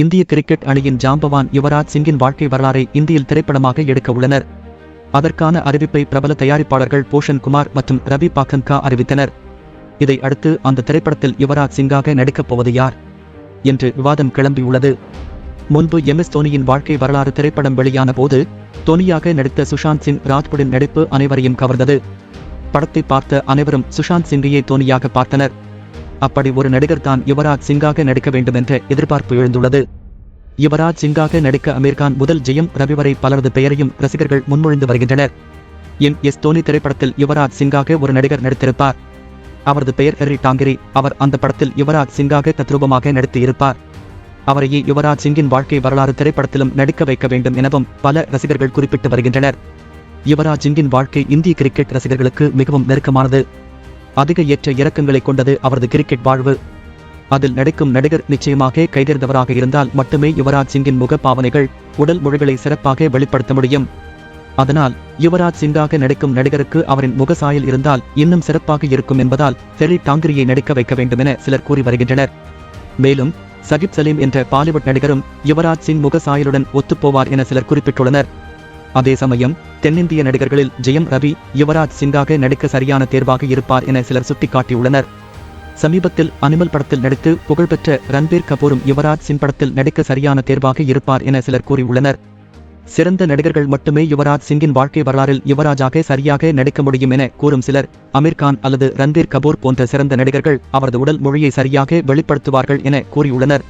இந்திய கிரிக்கெட் அணியின் ஜாம்பவான் யுவராஜ் சிங்கின் வாழ்க்கை வரலாறை இந்தியில் திரைப்படமாக எடுக்க உள்ளனர். அதற்கான அறிவிப்பை பிரபல தயாரிப்பாளர்கள் போஷன் குமார் மற்றும் ரவி பாக்கன்கா அறிவித்தனர். இதை அடுத்து அந்த திரைப்படத்தில் யுவராஜ் சிங்காக நடிக்கப் போவது யார் என்று விவாதம் கிளம்பியுள்ளது. முன்பு எம். எஸ். தோனியின் வாழ்க்கை வரலாறு திரைப்படம் வெளியான போது தோனியாக நடித்த சுஷாந்த் சிங் ராஜ்புடின் நடிப்பு அனைவரையும் கவர்ந்தது. படத்தை பார்த்த அனைவரும் சுஷாந்த் சிங்கையே தோனியாக பார்த்தனர். அப்படி ஒரு நடிகர் தான் யுவராஜ் சிங்காக நடிக்க வேண்டுமென்ற எதிர்பார்ப்பு எழுந்துள்ளது. யுவராஜ் சிங்காக நடிக்க அமீர்கான் முதல் ஜெயம் ரவி வரை பலரது பெயரையும் ரசிகர்கள் முன்மொழிந்து வருகின்றனர். எம் எஸ் தோனி திரைப்படத்தில் யுவராஜ் சிங்காக ஒரு நடிகர் நடித்திருப்பார். அவரது பெயர் ஹெரி டாங்கிரி. அவர் அந்த படத்தில் யுவராஜ் சிங்காக தத்ரூபமாக நடித்திருப்பார். அவரையே யுவராஜ் சிங்கின் வாழ்க்கை வரலாறு திரைப்படத்திலும் நடிக்க வைக்க வேண்டும் எனவும் பல ரசிகர்கள் குறிப்பிட்டு வருகின்றனர். யுவராஜ் சிங்கின் வாழ்க்கை இந்திய கிரிக்கெட் ரசிகர்களுக்கு மிகவும் நெருக்கமானது. அதிக ஏற்ற இறக்கங்களை கொண்டது அவரது கிரிக்கெட் வாழ்வு. அதில் நடிக்கும் நடிகர் நிச்சயமாக கைதேர்ந்தவராக இருந்தால் மட்டுமே யுவராஜ் சிங்கின் முக பாவனைகள் உடல் மொழிகளை சிறப்பாக வெளிப்படுத்த முடியும். அதனால் யுவராஜ் சிங்காக நடிக்கும் நடிகருக்கு அவரின் முகசாயல் இருந்தால் இன்னும் சிறப்பாக இருக்கும் என்பதால் ஃபெரி டாங்கிரியை நடிக்க வைக்க வேண்டும் என சிலர் கூறி வருகின்றனர். மேலும் சகிப் சலீம் என்ற பாலிவுட் நடிகரும் யுவராஜ் சிங் முகசாயலுடன் ஒத்துப்போவார் என சிலர் குறிப்பிட்டுள்ளனர். அதே சமயம் தென்னிந்திய நடிகர்களில் ஜெயம் ரவி யுவராஜ் சிங்காக நடிக்க சரியான தேர்வாக இருப்பார் என சிலர் சுட்டிக்காட்டியுள்ளனர். சமீபத்தில் அனிமல் படத்தில் நடித்து புகழ்பெற்ற ரன்பீர் கபூரும் யுவராஜ் சிங் படத்தில் நடிக்க சரியான தேர்வாக இருப்பார் என சிலர் கூறியுள்ளனர். சிறந்த நடிகர்கள் மட்டுமே யுவராஜ் சிங்கின் வாழ்க்கை வரலாறில் யுவராஜாக சரியாக நடிக்க முடியும் என கூறும் சிலர் அமீர்கான் அல்லது ரன்பீர் கபூர் போன்ற சிறந்த நடிகர்கள் அவரது உடல் மொழியை சரியாக வெளிப்படுத்துவார்கள் என கூறியுள்ளனர்.